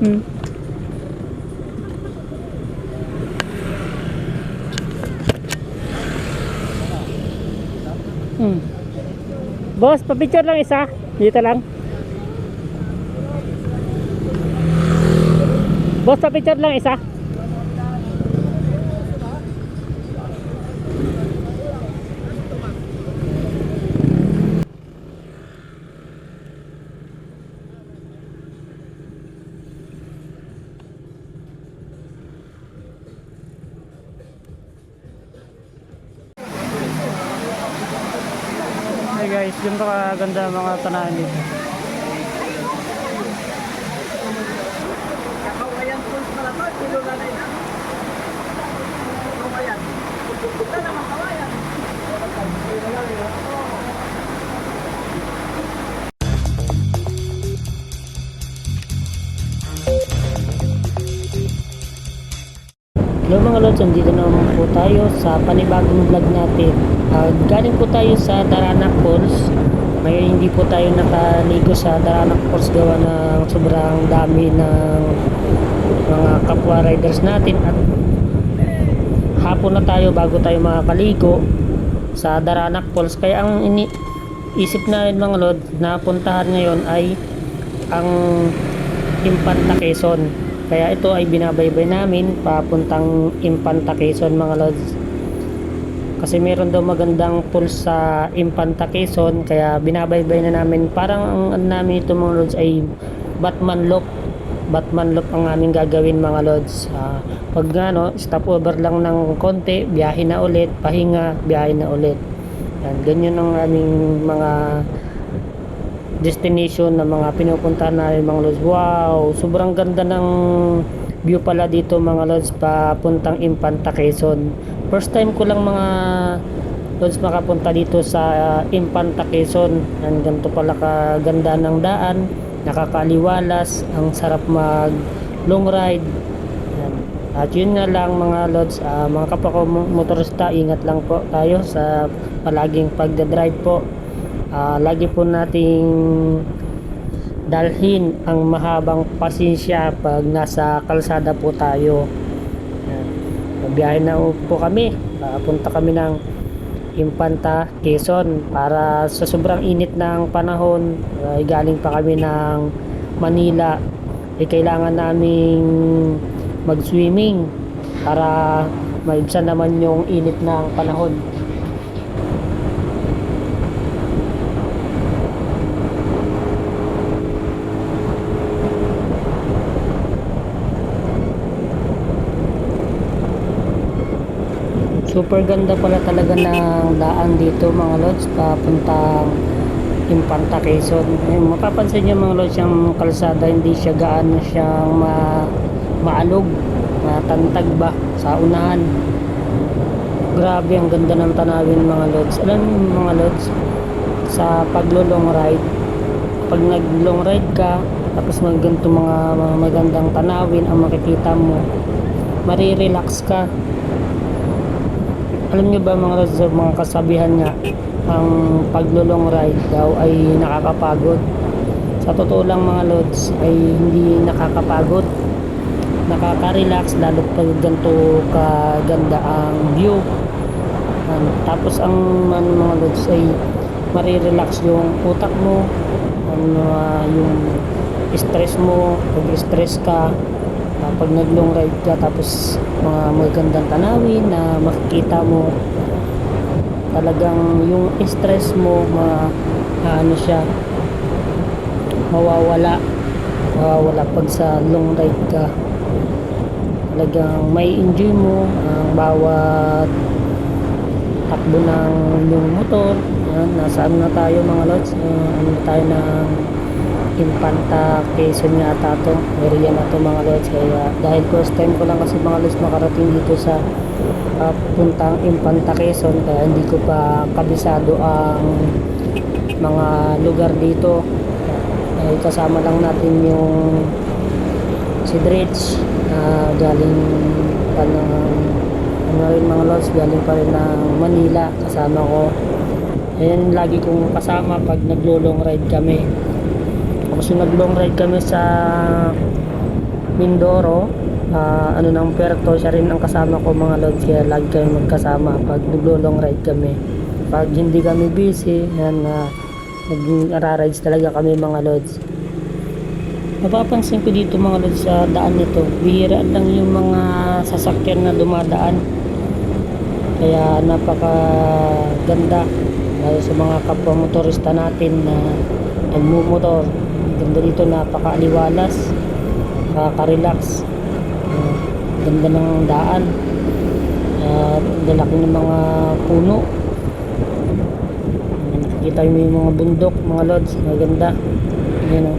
Hmm. Hmm. Boss, pa-picture lang isa. Dito lang. Boss, pa-picture lang isa. Kaganda ang mga tanahan dito. Hello mga lods, andito naman po tayo sa panibagong vlog natin. Ah, galing po tayo sa Daranak Falls. May hindi po tayo nakaligo sa Daranak Falls gawa ng sobrang dami ng mga kapwa riders natin at hapon na tayo bago tayo makakaligo sa Daranak Falls. Kaya ang ini isip namin mga lods na puntahan ngayon ay ang Impanta Quezon. Kaya ito ay binabaybay namin papuntang Impanta Quezon mga lods. Kasi meron daw magandang pool sa Impanta Quezon kaya binabaybay na namin. Parang ang ano namin ito mga lods ay Batman Loop. Batman Loop ang aming gagawin mga lods. Ah, pag ano, stopover lang ng konti, biyahe na ulit, pahinga, biyahe na ulit. Yan, ganyan ang aming mga destination na mga pinupuntahan namin mga lods. Wow, sobrang ganda ng view pala dito mga lods papuntang Impanta Quezon. First time ko lang mga lods makapunta dito sa uh, Impanta Quezon. Yan, ganito pala kaganda ng daan, nakakaliwalas, ang sarap mag long ride. Yan. At yun nga lang mga lods, ah, mga kapwa ko mo- motorista, ingat lang po tayo sa palaging pagdadrive po. Ah, lagi po nating dalhin ang mahabang pasensya pag nasa kalsada po tayo. Magbiyahe na po kami. Papunta kami ng Impanta, Quezon para sa sobrang init ng panahon ay galing pa kami ng Manila ay kailangan naming mag-swimming para maibsan naman yung init ng panahon. Super ganda pala talaga ng daan dito mga lods papuntang Impanta Quezon. Ayun, mapapansin niyo mga lods yung kalsada hindi siya gaano siyang ma maalog, matantag ba sa unahan. Grabe ang ganda ng tanawin mga lods. Alam niyo mga lods sa paglo-long ride pag nag-long ride ka tapos mag ganito mga, mga magandang tanawin ang makikita mo marirelax ka alam niyo ba mga lods, mga kasabihan nga, ang paglulong ride daw ay nakakapagod. Sa totoo lang mga lods, ay hindi nakakapagod. Nakaka-relax, lalo pag ganito kaganda ang view. Ano, tapos ang ano, mga lods ay marirelax yung utak mo, ano, ah, yung stress mo, pag stress ka, Ah, pag nag long ride ka tapos mga magandang tanawin na makikita mo talagang yung stress mo ma ano siya mawawala. Mawawala pag sa long ride ka. Talagang may enjoy mo ang bawat takbo ng yung motor. Yan, nasa ano na tayo mga lods? Uh, ano tayo ng Infanta Quezon yata to. Area na to mga lods. Kaya dahil first time ko lang kasi mga lods makarating dito sa uh, puntang Infanta Quezon kaya hindi ko pa kabisado ang mga lugar dito. Ay kasama lang natin yung si Dredge na galing pa ng ano rin mga lods galing pa rin ng Manila. Kasama ko. Ayan, lagi kong kasama pag naglo-long ride kami. Tapos yung nag-long ride kami sa Mindoro. Ah, ano ng Puerto, siya rin ang kasama ko mga lods. Kaya lagi kami magkasama pag naglo-long ride kami. Pag hindi kami busy, yan na nag-rides talaga kami mga lods. Napapansin ko dito mga lods sa daan nito, bihira lang yung mga sasakyan na dumadaan. Kaya napaka ganda lalo sa mga kapwa motorista natin na nagmumotor. Ganda dito napaka-aliwalas, nakaka-relax. Ah, ganda ng daan. At ang lalaki ng mga puno. Kita mo yung mga bundok, mga lods, maganda. Ayan o.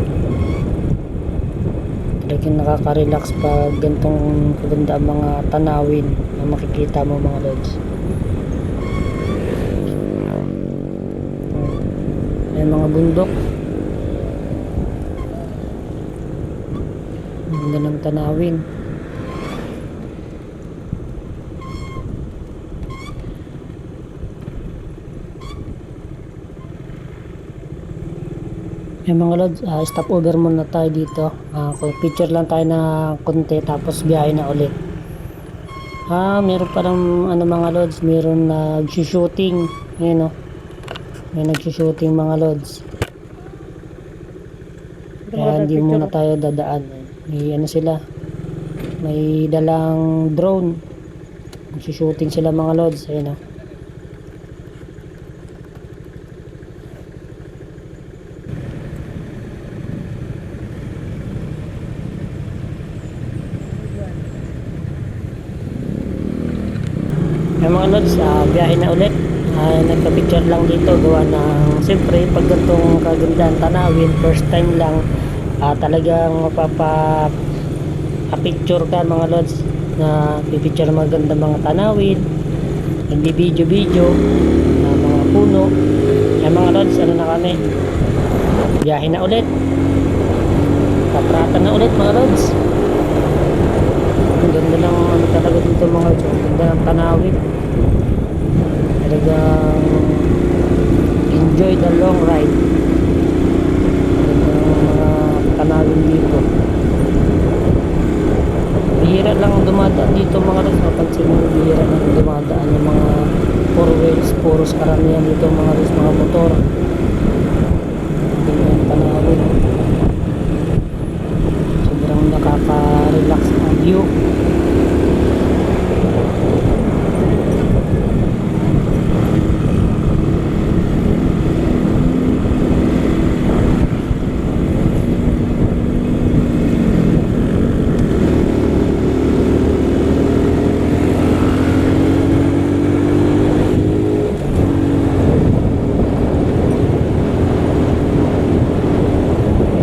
Talagang nakaka-relax pag gantong kaganda ang mga tanawin na makikita mo mga lods. Ayan mga bundok. Ang ganda ng tanawin. Yung mga lods, ah, stop over muna tayo dito. Kung picture lang tayo na konti tapos biyahe na ulit. Ah, meron parang ano mga lods, meron nag-shooting. Ayan o. May nag-shooting mga lods. Kaya hindi muna tayo dadaan. May ano sila. May dalang drone. Nag-shooting sila mga lods. Ayan o. Yung mga lods, ah, biyahe na ulit. Ah, nagka-picture lang dito gawa ng siyempre pag ganitong kagandang tanawin first time lang ah, talagang mapapa picture ka mga lods na pipicture ng maganda mga tanawin hindi video video na mga puno. Yung mga lods ano na kami? Biyahe na ulit. Paprata na ulit mga lods. Ang ganda ng ano talaga dito mga lods. Ang ganda ng tanawin. Talagang enjoy the long ride talagang mga tanawin dito. Bihira lang dumadaan dito mga lods mapansin mo bihira lang dumadaan yung mga four wheels. Puros karamihan dito mga lods mga motor ganyan tanawin sobrang nakaka-relax ang view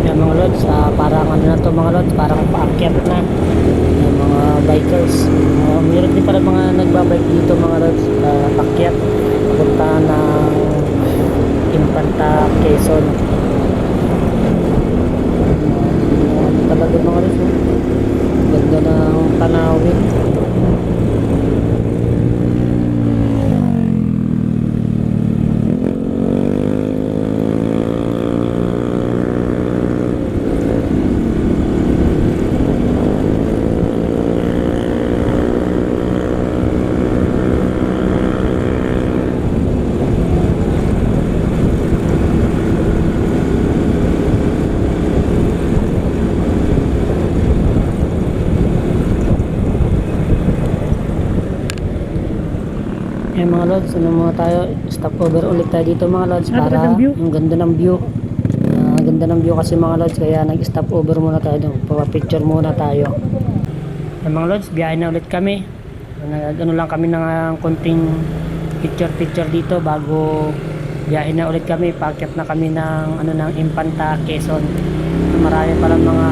Yan mga lods, ah, parang ano na to mga lods, parang paakyat na. Yan mga bikers. Uh, meron din pala mga nagbabike dito mga lods, uh, paakyat. Punta ng Infanta, Quezon. Uh, ano talaga mga lods, oh. Ganda ng tanawin. Eh mga lods, ano mga tayo, stop over ulit tayo dito mga lods para ang ganda ng view. Ah, ganda ng view kasi mga lods kaya nag-stop over muna tayo doon. picture muna tayo. Eh mga lods, biyahe na ulit kami. Nag ano lang kami ng ah, konting picture picture dito bago biyahe na ulit kami. Paakyat na kami ng ano ng Infanta, Quezon. Marami palang mga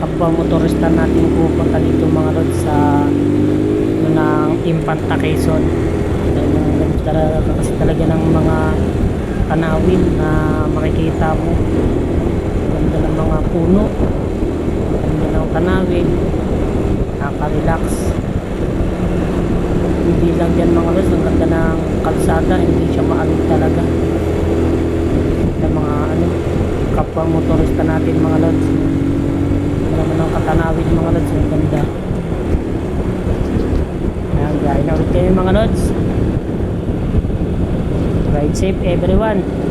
kapwa motorista natin pupunta dito mga lods sa ano ng Infanta Quezon talaga kasi talaga ng mga tanawin na makikita mo ganda ng mga puno ganda ng tanawin nakaka-relax hindi lang yan mga lods ang ganda ng kalsada hindi siya maalog talaga ng mga ano kapwa motorista natin mga lods na naman ang katanawin mga lods. Ang ganda. Ayan, gaya na ulit kayo mga lods. Ride safe everyone.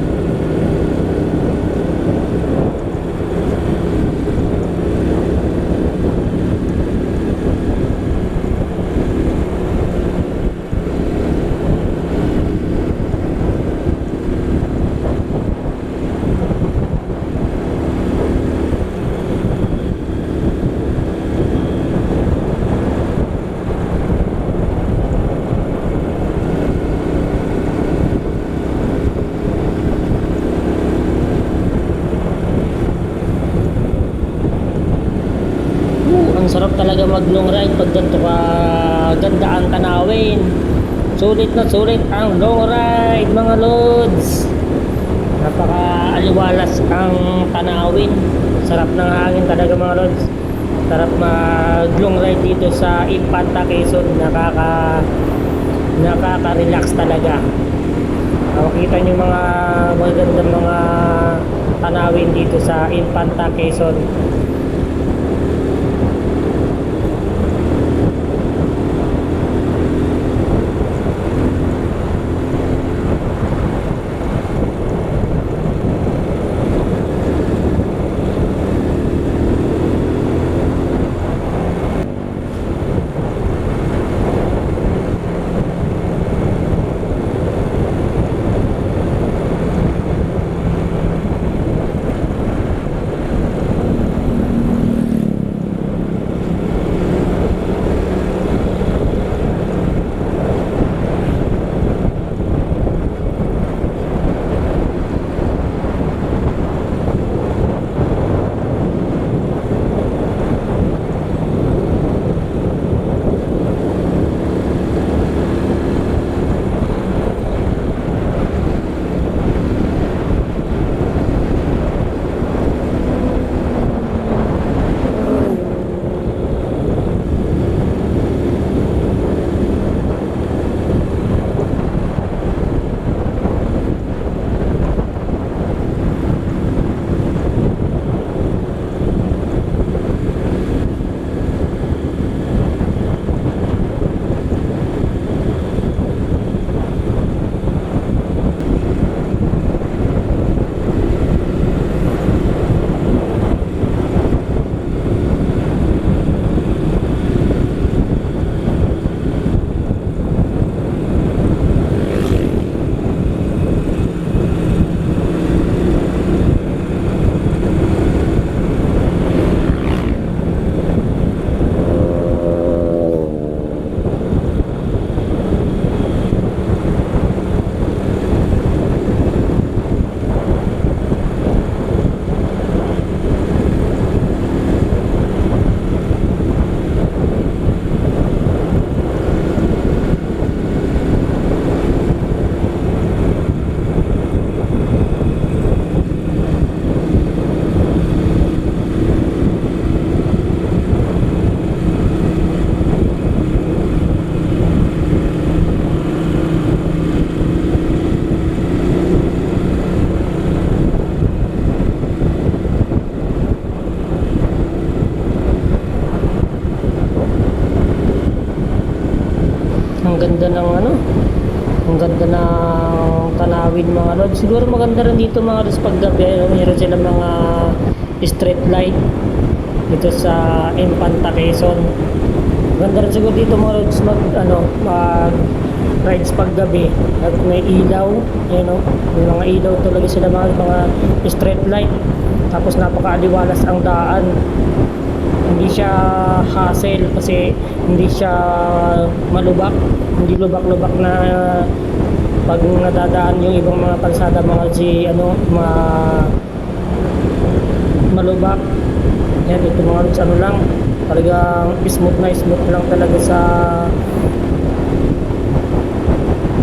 Sarap talaga mag long ride pag ganito ka ganda ang tanawin. Sulit na sulit ang long ride mga lods. Napaka aliwalas ang tanawin. Sarap ng hangin talaga mga lods. Sarap mag long ride dito sa Infanta Quezon. Nakaka nakaka-relax talaga. Makikita niyo mga magandang mga tanawin dito sa Infanta Quezon. Siguro maganda rin dito mga lods pag gabi. Ano, Meron silang mga street light dito sa Infanta Quezon. Maganda rin siguro dito mga lods mag, ano, mag rides pag gabi at may ilaw, you know, may mga ilaw talaga sila mga, mga street light. Tapos napakaaliwalas ang daan hindi siya hassle kasi hindi siya malubak hindi lubak-lubak na pag nadadaan yung ibang mga kalsada mga si ano ma malubak yan ito mga lods, ano lang talagang smooth na smooth lang talaga sa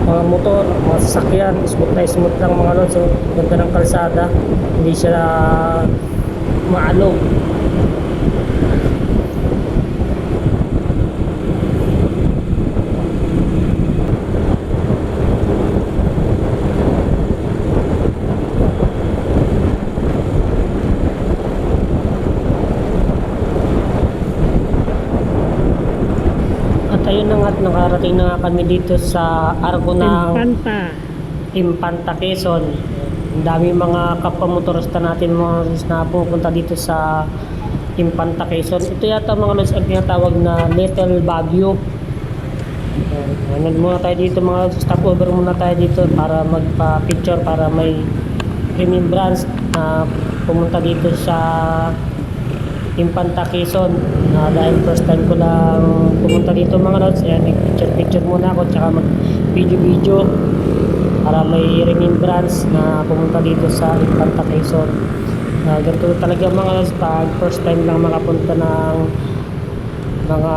mga motor, mga sasakyan. Smooth na smooth lang mga lods so ganda ng kalsada. Hindi siya maalog ayun na nga at nakarating na nga kami dito sa arko ng Infanta. Impanta Quezon. Ang dami mga kapwa motorista natin mga lods na pupunta dito sa Impanta Quezon. Ito yata mga lods ang tinatawag na Little Baguio. Ano muna tayo dito mga lods, stop over muna tayo dito para magpa-picture para may remembrance na pumunta dito sa Impanta Quezon na dahil first time ko lang pumunta dito mga lods ayan picture picture muna ako tsaka mag video video para may remembrance na pumunta dito sa Impanta Quezon uh, ganito talaga mga lods pag first time lang makapunta ng mga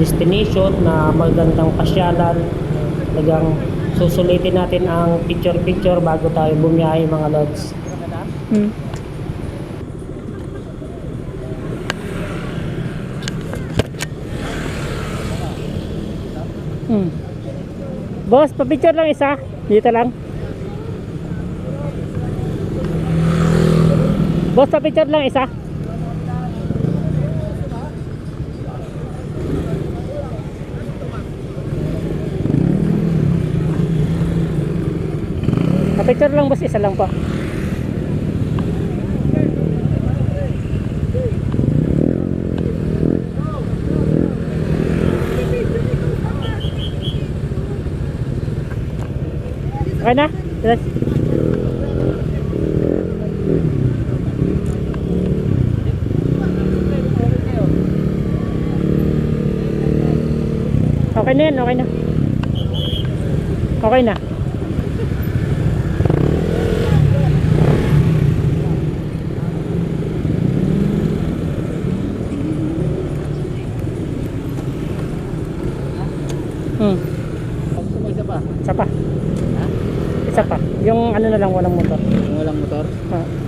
destination na magandang pasyalan talagang susulitin natin ang picture picture bago tayo bumiyahe mga lods. Hmm. Boss, pa-picture lang isa. Dito lang. Boss, pa-picture lang isa. Pa-picture lang boss, isa lang po. Okay na? Yes. Okay na yan, okay na. Okay na. Hmm. Isa pa? Isa pa. Isa pa. Yung ano lang walang motor. Walang motor? Ah.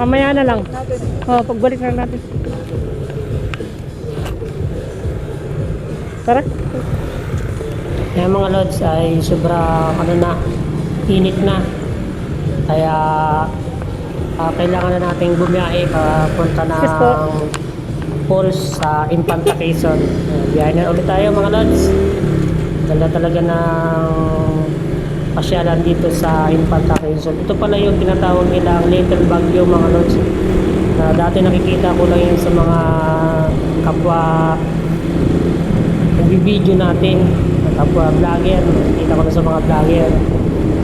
Mamaya na lang. Oh, pagbalik na lang natin. Tara. Kaya mga lods ay sobrang ano na, init na. Kaya ah, kailangan na nating bumiyahe papunta ng falls sa Infanta Quezon. Uh, biyahe na ulit tayo mga lods. Ganda talaga ng pasyalan dito sa Infanta Quezon. Ito pala yung tinatawag nilang Little Baguio mga lods. Na dati nakikita ko lang yun sa mga kapwa nagbibideo natin kapwa vlogger. Kita ko na sa mga vlogger.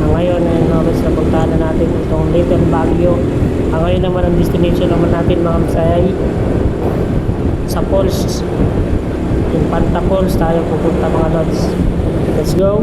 Ah, ngayon ay oras na puntahan na natin itong Little Baguio. Ah, ngayon naman ang destination naman natin mga masayay. Sa falls. Yung Panta Falls tayo pupunta mga lods. Let's go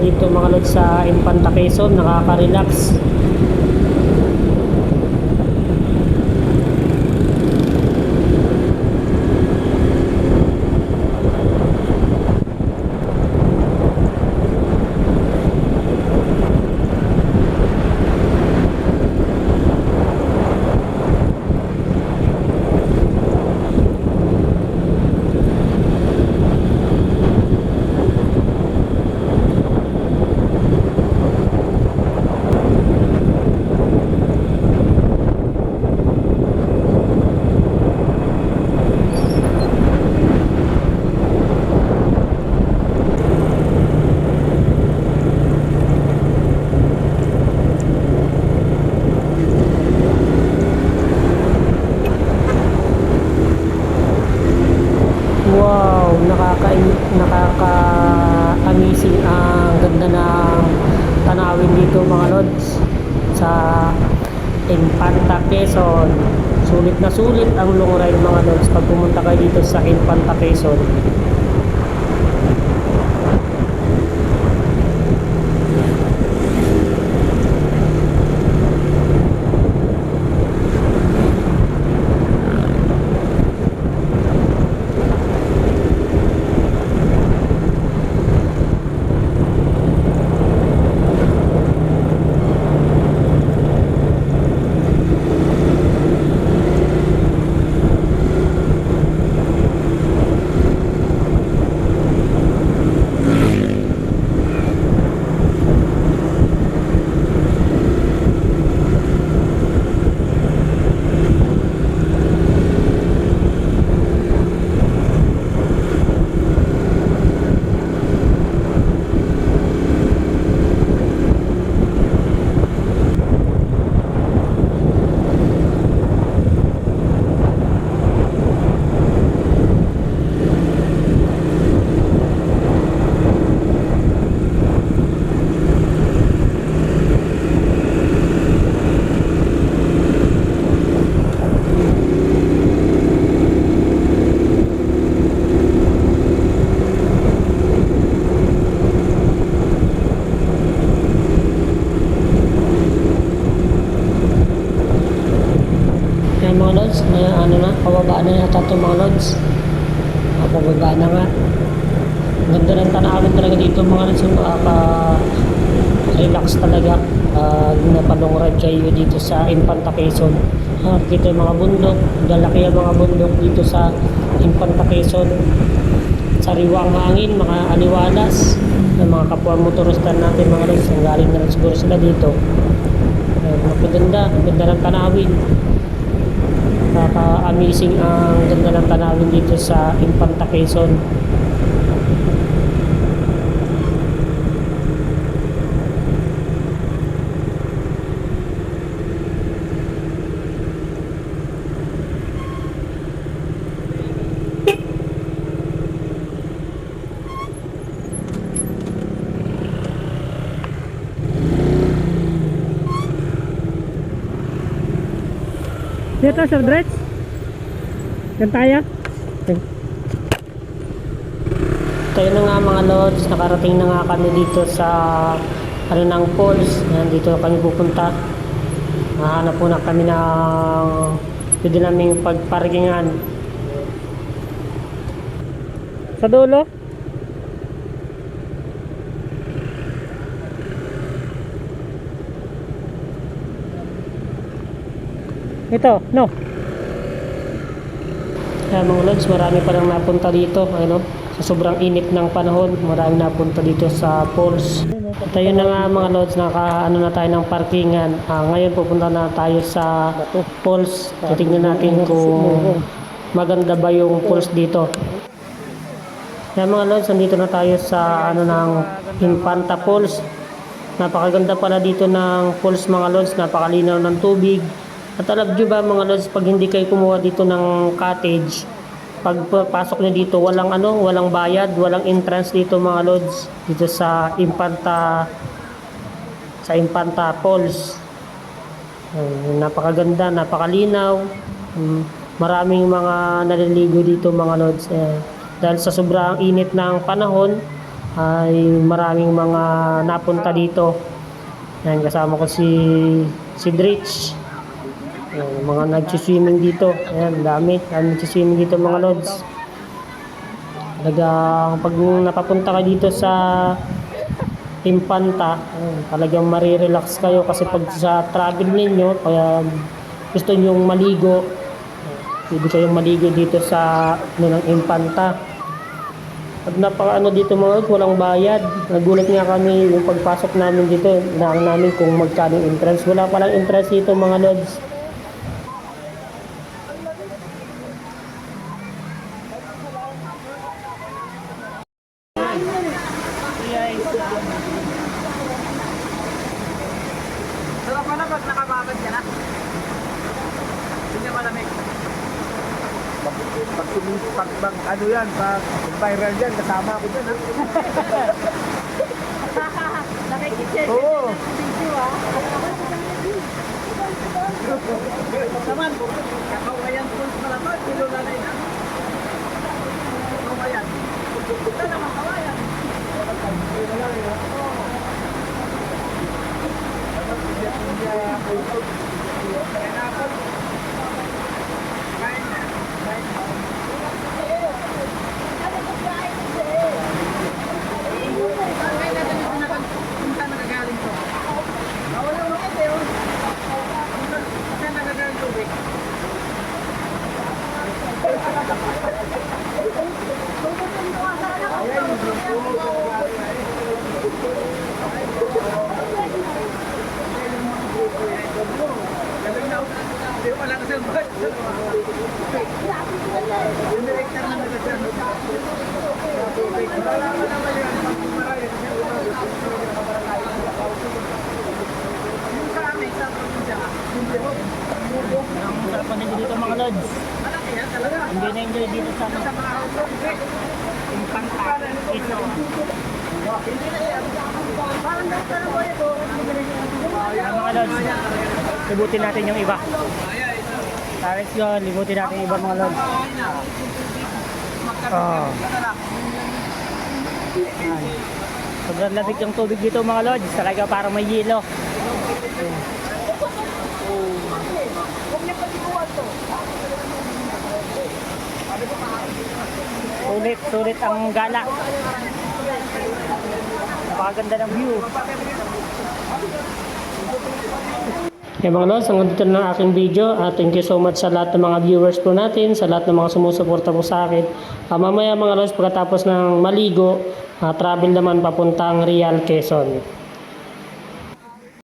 dito mga sa Infanta Quezon, nakaka-relax. Wow, nakaka nakaka-amazing ang ganda ng tanawin dito mga lods sa Infanta Quezon. Sulit na sulit ang long ride mga lods pag pumunta kayo dito sa Infanta Quezon. Yan mga lods, na ano na, pababa itong mga lods. Ah, pababa na nga. Ganda ng tanawin talaga dito mga lods, yung makaka-relax talaga. Uh, napalong ride kayo dito sa Infanta Quezon. Ah, kita yung mga bundok, lalaki ang mga bundok dito sa Infanta Quezon. Sariwang hangin, mga aliwalas, ng mga kapwa motorista natin mga lods, ang galing na rin siguro sila dito. Uh, maganda, ganda ng tanawin Nakaka-amazing ang ganda ng tanawin dito sa Infanta Quezon. Dito, Sir Dretz. Yan tayo. Tayo na nga mga lods, nakarating na nga kami dito sa ano ng falls. Yan, dito kami pupunta. Nahanap po na kami ng pwede naming pagparkingan. Sa dulo. Ito, no. Kaya mga lods, marami pa nang napunta dito. Ano, sa sobrang init ng panahon, marami napunta dito sa falls. Tayo na nga mga lods, naka ano na tayo ng parkingan. Ah, ngayon pupunta na tayo sa falls. Titingnan natin kung maganda ba yung falls dito. Kaya mga lods, nandito na tayo sa ano ng Infanta Falls. Napakaganda pala dito ng falls mga lods, napakalinaw ng tubig. At alam nyo ba mga lods, pag hindi kayo kumuha dito ng cottage, pag pasok nyo dito, walang ano, walang bayad, walang entrance dito mga lods, dito sa Infanta sa Infanta Falls. Ay, napakaganda, napakalinaw. Mm, Maraming mga naliligo dito mga lods. Eh, dahil sa sobrang init ng panahon, ay maraming mga napunta dito. Yan, kasama ko si si Dritch. Ayan, mga nagsiswimming dito. Ayan, dami. Dami nagsiswimming dito mga lods. Talaga, pag napapunta ka dito sa Impanta, ayan, talagang marirelax kayo kasi pag sa travel ninyo, kaya gusto nyo maligo, pwede kayong maligo dito sa ano, ng Impanta. Pag napaka ano dito mga lods, walang bayad. Nagulat nga kami yung pagpasok namin dito, inaan namin kung magkano yung entrance. Wala palang entrance dito mga lods. Sarap pala pag nakababad ka na. Hindi na malamig. Pag, pag, pag, pag, ano yan, pag viral yan, kasama ako dyan, ha? Nakikishare Oo. video ah. Naman, kakawayan ko pala to, kilo na na yan. Kakawayan. Ito naman, kawayan. Hindi ko pala kasi ang bad. Yung director na nagsasabi. Wala ka naman yun. Marami. Yung sa amin, sa probinsya, Ang sarap pa dito mga lods. malaki yan talaga. Hindi na enjoy dito sa Sa mga outdoor, Impanta. Ito. Parang nasa na boy ito. Ayan mga lods. Libutin natin yung iba. Let's go. Libutin natin yung iba mga lods. Oh. Sobrang lamig yung tubig dito mga lods. Talaga parang may yelo. Sulit, sulit ang gala. Napakaganda ng view. Okay mga lods, hanggang dito na aking video. Uh, thank you so much sa lahat ng mga viewers po natin, sa lahat ng mga sumusuporta po sa akin. Ah, mamaya mga lods, pagkatapos ng maligo, ah, travel naman papuntang Real Quezon.